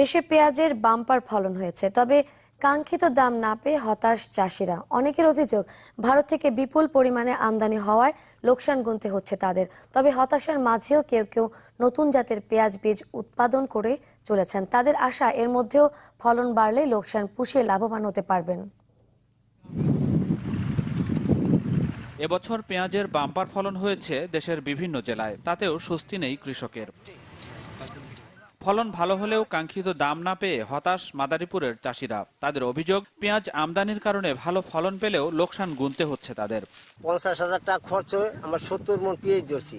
দেশে পেঁয়াজের বাম্পার ফলন হয়েছে, তবে কাঙ্ক্ষিত দাম না পেয়ে হতাশ চাষিরা। অনেকের অভিযোগ, ভারত থেকে বিপুল পরিমাণে আমদানি হওয়ায় লোকসান গুনতে হচ্ছে তাদের। তবে হতাশার মাঝেও কেউ কেউ নতুন জাতের পেঁয়াজ বীজ উৎপাদন করে চলেছেন। তাদের আশা, এর মধ্যেও ফলন বাড়লে লোকসান পুষিয়ে লাভবান হতে পারবেন। এবছর পেঁয়াজের বাম্পার ফলন হয়েছে দেশের বিভিন্ন জেলায়, তাতেও স্বস্তি নেই কৃষকের। ফলন ভালো হলেও কাঙ্ক্ষিত দাম না পেয়ে হতাশ মাদারীপুরের চাষিরা। তাদের অভিযোগ পেঁয়াজ আমদানির কারণে ভালো ফলন পেলেও লোকসান গুনতে হচ্ছে তাদের। পঞ্চাশ হাজার টাকা খরচ হয়ে আমার সত্তর মন পেঁয়াজ ধরছি।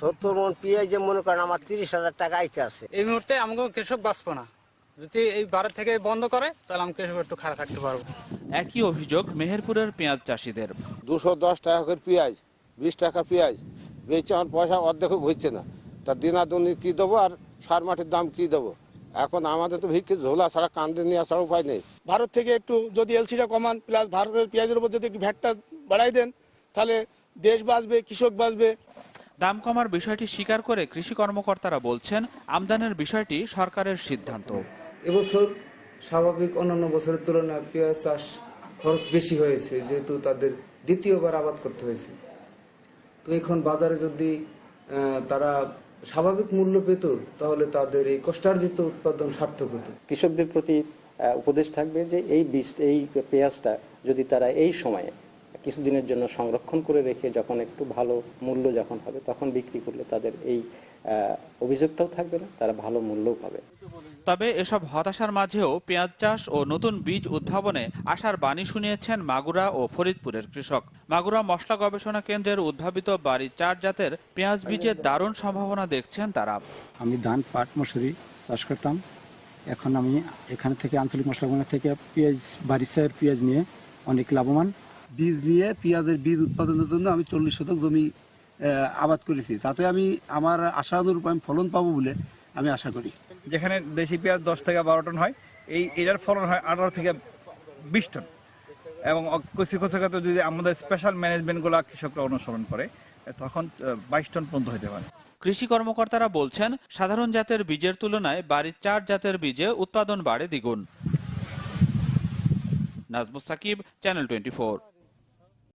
সত্তর মন পেঁয়াজে মনে করেন আমার তিরিশ হাজার টাকা আইতে আছে। এই মুহূর্তে আমাকে কৃষক বাঁচবো না। যদি এই ভারত থেকে বন্ধ করে তাহলে আমি কৃষক একটু খারাপ থাকতে পারব। একই অভিযোগ মেহেরপুরের পেঁয়াজ চাষিদের। দুশো দশ টাকা করে পেঁয়াজ বিশ টাকা পেঁয়াজ বেচে আমার পয়সা অর্ধেক হচ্ছে না। তা দিনা দিনাদুনি কি দেবো আর সার মাটির দাম কী দেবো? এখন আমাদের তো ভিক্ষে ঝোলা ছাড়া কান্দে নেওয়া ছাড়া উপায় নেই। ভারত থেকে একটু যদি এলসিটা কমান প্লাস ভারতের পেঁয়াজের উপর যদি একটু ভ্যাটটা বাড়াই দেন তাহলে দেশ বাঁচবে কৃষক বাঁচবে। দাম কমার বিষয়টি স্বীকার করে কৃষি কর্মকর্তারা বলছেন আমদানির বিষয়টি সরকারের সিদ্ধান্ত। এবছর স্বাভাবিক অন্যান্য বছরের তুলনায় পেঁয়াজ চাষ খরচ বেশি হয়েছে যেহেতু তাদের দ্বিতীয়বার আবাদ করতে হয়েছে। তো এখন বাজারে যদি তারা স্বাভাবিক মূল্য পেত, তাহলে তাদের এই কষ্টার্জিত উৎপাদন সার্থক হতো। কৃষকদের প্রতি উপদেশ থাকবে যে এই বীজ এই পেঁয়াজটা যদি তারা এই সময়ে কিছুদিনের জন্য সংরক্ষণ করে রেখে যখন একটু ভালো মূল্য যখন হবে তখন বিক্রি করলে তাদের এই অভিযোগটাও থাকবে না, তারা ভালো মূল্যও পাবে। তবে এসব হতাশার মাঝেও পেঁয়াজ চাষ ও নতুন বীজ উদ্ভাবনে আশার বাণী শুনিয়েছেন মাগুরা ও ফরিদপুরের কৃষক। মাগুরা মশলা গবেষণা কেন্দ্রের উদ্ভাবিত বাড়ি চার জাতের পেঁয়াজ বীজের দারুণ সম্ভাবনা দেখছেন তারা। আমি ধান, পাট মশুরি চাষ করতাম। এখন আমি এখান থেকে আঞ্চলিক মশলা বাগান থেকে পেঁয়াজ বারিশার পেঁয়াজ নিয়ে অনেক লাভবান। বীজ নিয়ে পেঁয়াজের বীজ উৎপাদনের জন্য আমি চল্লিশ শতক জমি আবাদ করেছি। তাতে আমি আমার আশা অনুরূপ আমি ফলন পাবো বলে আমি আশা করি। যেখানে দেশি পেঁয়াজ দশ থেকে বারো টন হয়, এই এটার ফলন হয় আঠারো থেকে বিশ টন। এবং কৃষি ক্ষেত্রে যদি আমাদের স্পেশাল ম্যানেজমেন্টগুলো কৃষকরা অনুসরণ করে, তখন বাইশ টন পর্যন্ত হতে পারে। কৃষি কর্মকর্তারা বলছেন, সাধারণ জাতের বীজের তুলনায় বাড়ির চার জাতের বীজে উৎপাদন বাড়ে দ্বিগুণ। Najmus Shakib channel twenty